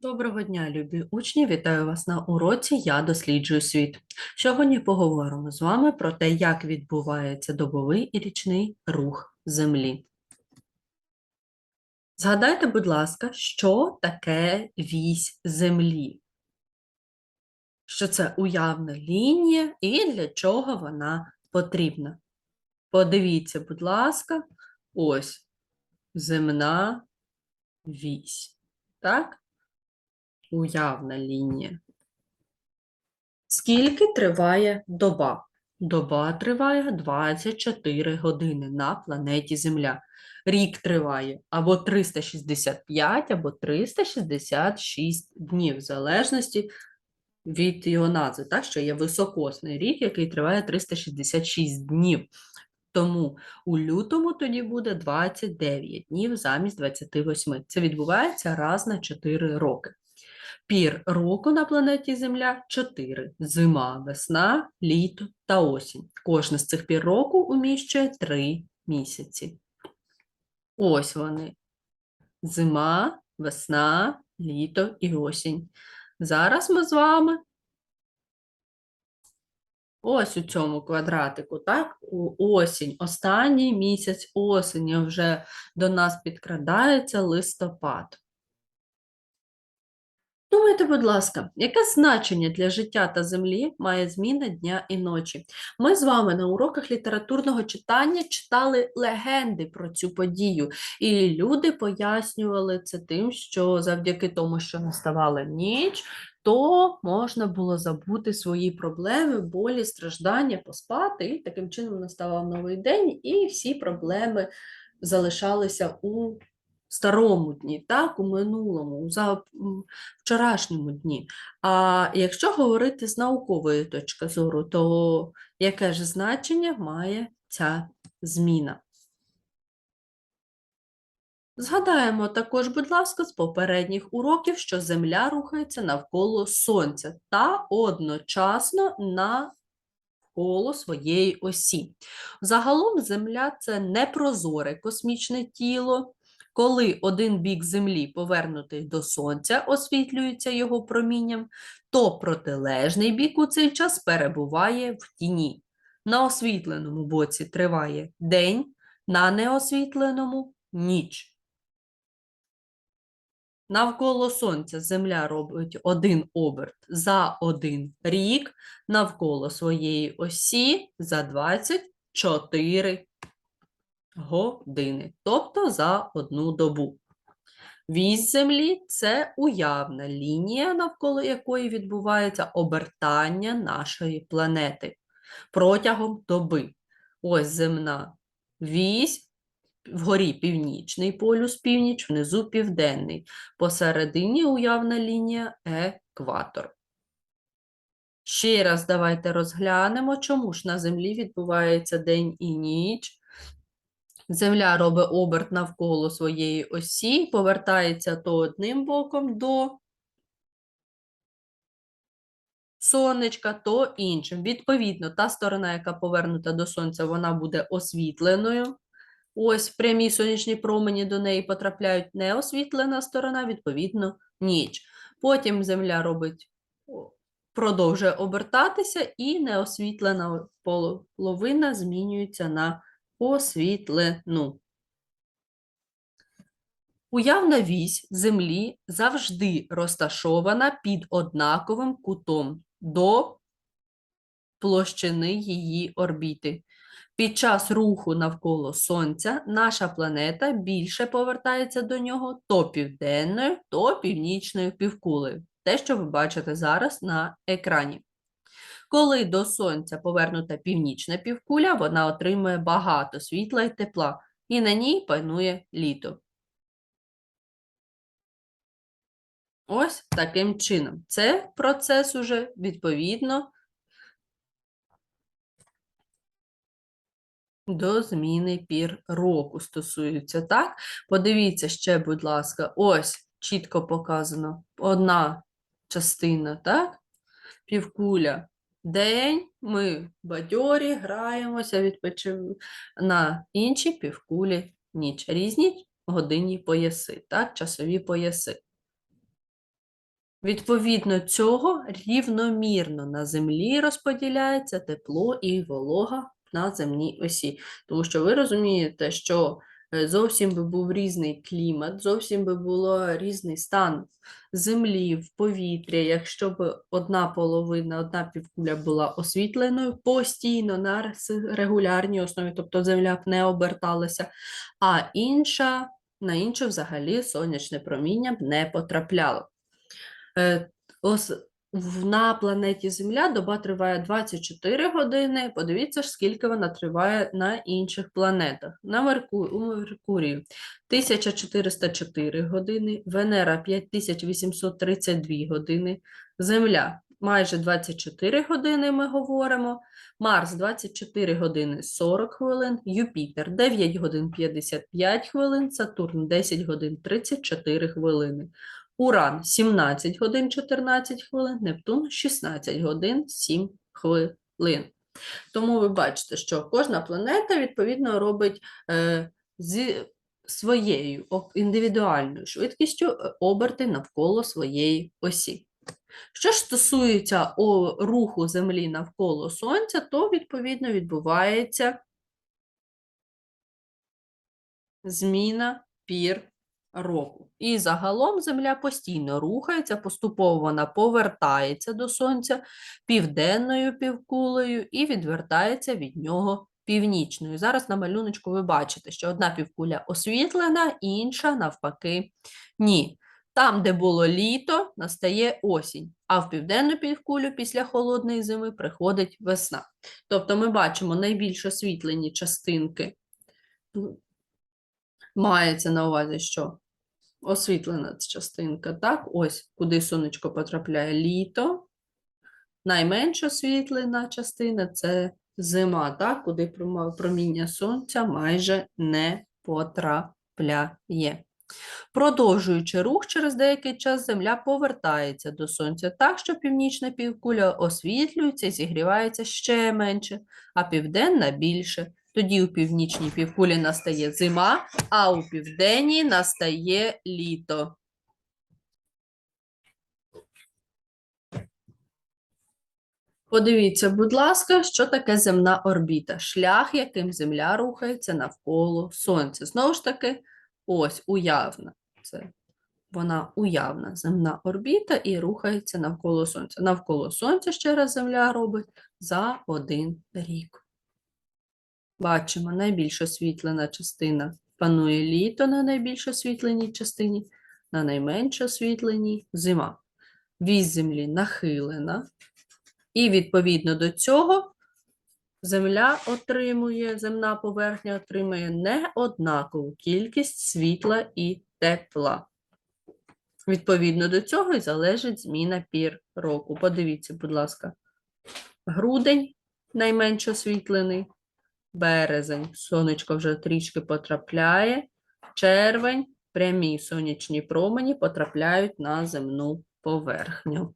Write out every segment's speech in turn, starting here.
Доброго дня, любі учні! Вітаю вас на уроці Я досліджую світ. Сьогодні поговоримо з вами про те, як відбувається добовий і річний рух Землі. Згадайте, будь ласка, що таке вісь Землі? Що це уявна лінія і для чого вона потрібна? Подивіться, будь ласка, ось земна вісь. Так? Уявна лінія. Скільки триває доба? Доба триває 24 години на планеті Земля. Рік триває або 365, або 366 днів, в залежності від його назви, так, що є високосний рік, який триває 366 днів. Тому у лютому тоді буде 29 днів замість 28. Це відбувається раз на 4 роки. Пір року на планеті Земля 4. Зима, весна, літо та осінь. Кожна з цих пір року уміщує 3 місяці. Ось вони. Зима, весна, літо і осінь. Зараз ми з вами ось у цьому квадратику, так? Осінь, останній місяць осені вже до нас підкрадається листопад. Думайте, будь ласка, яке значення для життя та землі має зміна дня і ночі? Ми з вами на уроках літературного читання читали легенди про цю подію, і люди пояснювали це тим, що завдяки тому, що наставала ніч, то можна було забути свої проблеми, болі, страждання, поспати, і таким чином наставав новий день, і всі проблеми залишалися у старому дні, так, у минулому, у вчорашньому дні. А якщо говорити з наукової точки зору, то яке ж значення має ця зміна? Згадаємо також, будь ласка, з попередніх уроків, що Земля рухається навколо Сонця та одночасно навколо своєї осі. Загалом Земля це непрозоре космічне тіло, коли один бік Землі повернутий до Сонця, освітлюється його промінням, то протилежний бік у цей час перебуває в тіні. На освітленому боці триває день, на неосвітленому ніч. Навколо Сонця Земля робить один оберт за один рік, навколо своєї осі за 24 години, тобто за одну добу. Вісь Землі це уявна лінія, навколо якої відбувається обертання нашої планети протягом доби. Ось земна вісь, вгорі північний полюс північ, внизу південний. Посередині уявна лінія екватор. Ще раз давайте розглянемо, чому ж на Землі відбувається день і ніч. Земля робить оберт навколо своєї осі, повертається то одним боком до сонечка, то іншим. Відповідно, та сторона, яка повернута до сонця, вона буде освітленою. Ось прямі сонячні промені до неї потрапляють неосвітлена сторона, відповідно, ніч. Потім земля робить, продовжує обертатися, і неосвітлена половина змінюється на освітлену. Уявна вісь Землі завжди розташована під однаковим кутом до площини її орбіти. Під час руху навколо Сонця наша планета більше повертається до нього то південною, то північною півкулею. Те, що ви бачите зараз на екрані. Коли до Сонця повернута північна півкуля, вона отримує багато світла і тепла, і на ній панує літо. Ось таким чином. Це процес уже відповідно до зміни пір року стосується, так? Подивіться ще, будь ласка, ось чітко показано одна частина, так? Півкуля День ми бадьорі, граємося, відпочив на іншій півкулі ніч. Різні годинні пояси, так, часові пояси. Відповідно цього рівномірно на землі розподіляється тепло і волога на земній осі. Тому що ви розумієте, що зовсім би був різний клімат, зовсім би було різний стан землі в повітря, якщо б одна половина, одна півкуля була освітленою постійно на регулярній основі, тобто земля б не оберталася, а інша на іншу взагалі сонячне проміння б не потрапляло. На планеті Земля доба триває 24 години. Подивіться скільки вона триває на інших планетах. На Мерку, у Меркурію 1404 години, Венера 5832 години, Земля майже 24 години ми говоримо, Марс 24 години 40 хвилин, Юпітер 9 годин 55 хвилин, Сатурн 10 годин 34 хвилини. Уран 17 годин 14 хвилин, Нептун 16 годин 7 хвилин. Тому ви бачите, що кожна планета відповідно робить е, зі своєю індивідуальною швидкістю е, оберти навколо своєї осі. Що ж стосується о, руху Землі навколо Сонця, то відповідно відбувається зміна пір року. І загалом Земля постійно рухається, поступово вона повертається до Сонця південною півкулею і відвертається від нього північною. Зараз на малюночку ви бачите, що одна півкуля освітлена, інша навпаки ні. Там, де було літо, настає осінь, а в південну півкулю після холодної зими приходить весна. Тобто ми бачимо найбільш освітлені частинки. Мається на увазі, що освітлена частинка, так? Ось куди сонечко потрапляє літо. Найменш освітлена частина це зима, так? Куди проміння сонця майже не потрапляє. Продовжуючи рух, через деякий час Земля повертається до Сонця так, що північна півкуля освітлюється і зігрівається ще менше, а південна більше. Тоді у північній півкулі настає зима, а у південній настає літо. Подивіться, будь ласка, що таке земна орбіта, шлях, яким Земля рухається навколо Сонця. Знову ж таки, ось уявна. Це вона уявна земна орбіта і рухається навколо Сонця. Навколо Сонця ще раз Земля робить за один рік. Бачимо, найбільш освітлена частина панує літо на найбільш освітленій частині, на найменш освітленій зима. Вісь Землі нахилена, і відповідно до цього Земля отримує, земна поверхня отримує неоднакову кількість світла і тепла. Відповідно до цього і залежить зміна пір року. Подивіться, будь ласка, грудень найменш освітлений, березень, сонечко вже трішки потрапляє, червень, прямі сонячні промені потрапляють на земну поверхню.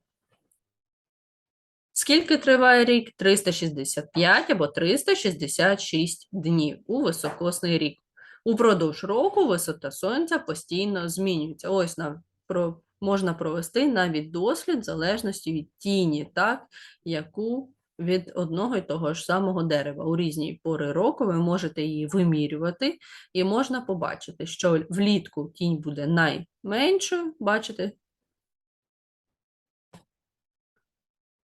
Скільки триває рік? 365 або 366 днів у високосний рік. Упродовж року висота сонця постійно змінюється. Ось нам про, можна провести навіть дослід в залежності від тіні, так, яку від одного і того ж самого дерева. У різні пори року ви можете її вимірювати, і можна побачити, що влітку тінь буде найменшою, бачите,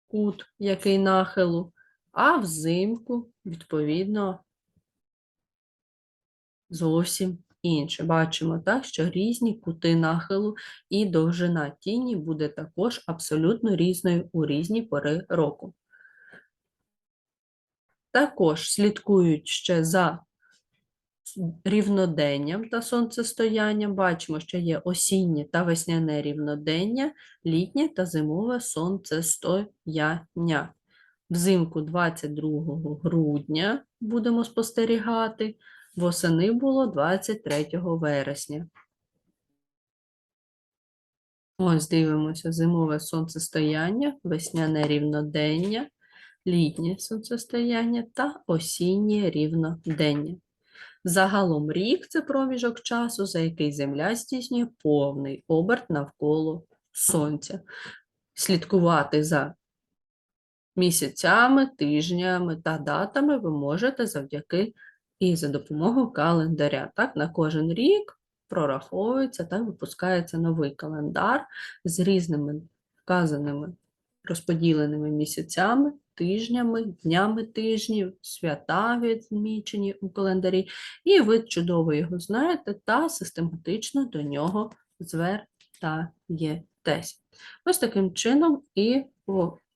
кут, який нахилу, а взимку, відповідно, зовсім інше. Бачимо, так, що різні кути нахилу і довжина тіні буде також абсолютно різною у різні пори року. Також слідкують ще за рівноденням та сонцестоянням. Бачимо, що є осіннє та весняне рівнодення, літнє та зимове сонцестояння. Взимку 22 грудня будемо спостерігати, восени було 23 вересня. Ось дивимося зимове сонцестояння, весняне рівнодення, літнє сонцестояння та осіннє рівнодення. Загалом рік це проміжок часу, за який Земля здійснює повний оберт навколо сонця. Слідкувати за місяцями, тижнями та датами ви можете завдяки і за допомогою календаря. Так, на кожен рік прораховується та випускається новий календар з різними вказаними розподіленими місяцями, тижнями, днями тижнів, свята відмічені у календарі, і ви чудово його знаєте та систематично до нього звертаєтесь. Ось таким чином і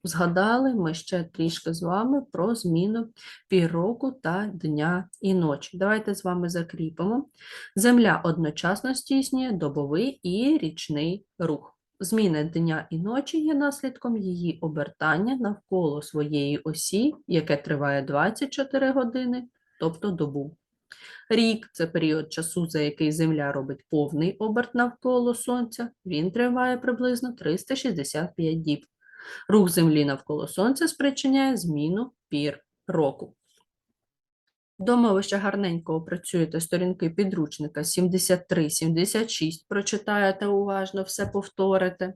згадали ми ще трішки з вами про зміну півроку та дня і ночі. Давайте з вами закріпимо. Земля одночасно здійснює добовий і річний рух. Зміна дня і ночі є наслідком її обертання навколо своєї осі, яке триває 24 години, тобто добу. Рік це період часу, за який Земля робить повний оберт навколо Сонця. Він триває приблизно 365 діб. Рух Землі навколо Сонця спричиняє зміну пір року. Дома ви ще гарненько опрацюєте сторінки підручника 73-76, прочитаєте уважно, все повторите.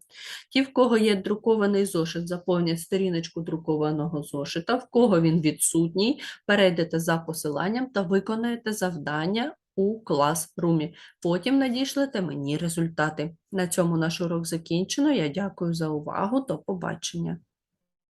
Ті, в кого є друкований зошит, заповнять сторіночку друкованого зошита, в кого він відсутній, перейдете за посиланням та виконаєте завдання у клас-румі. Потім надішлете мені результати. На цьому наш урок закінчено. Я дякую за увагу. До побачення.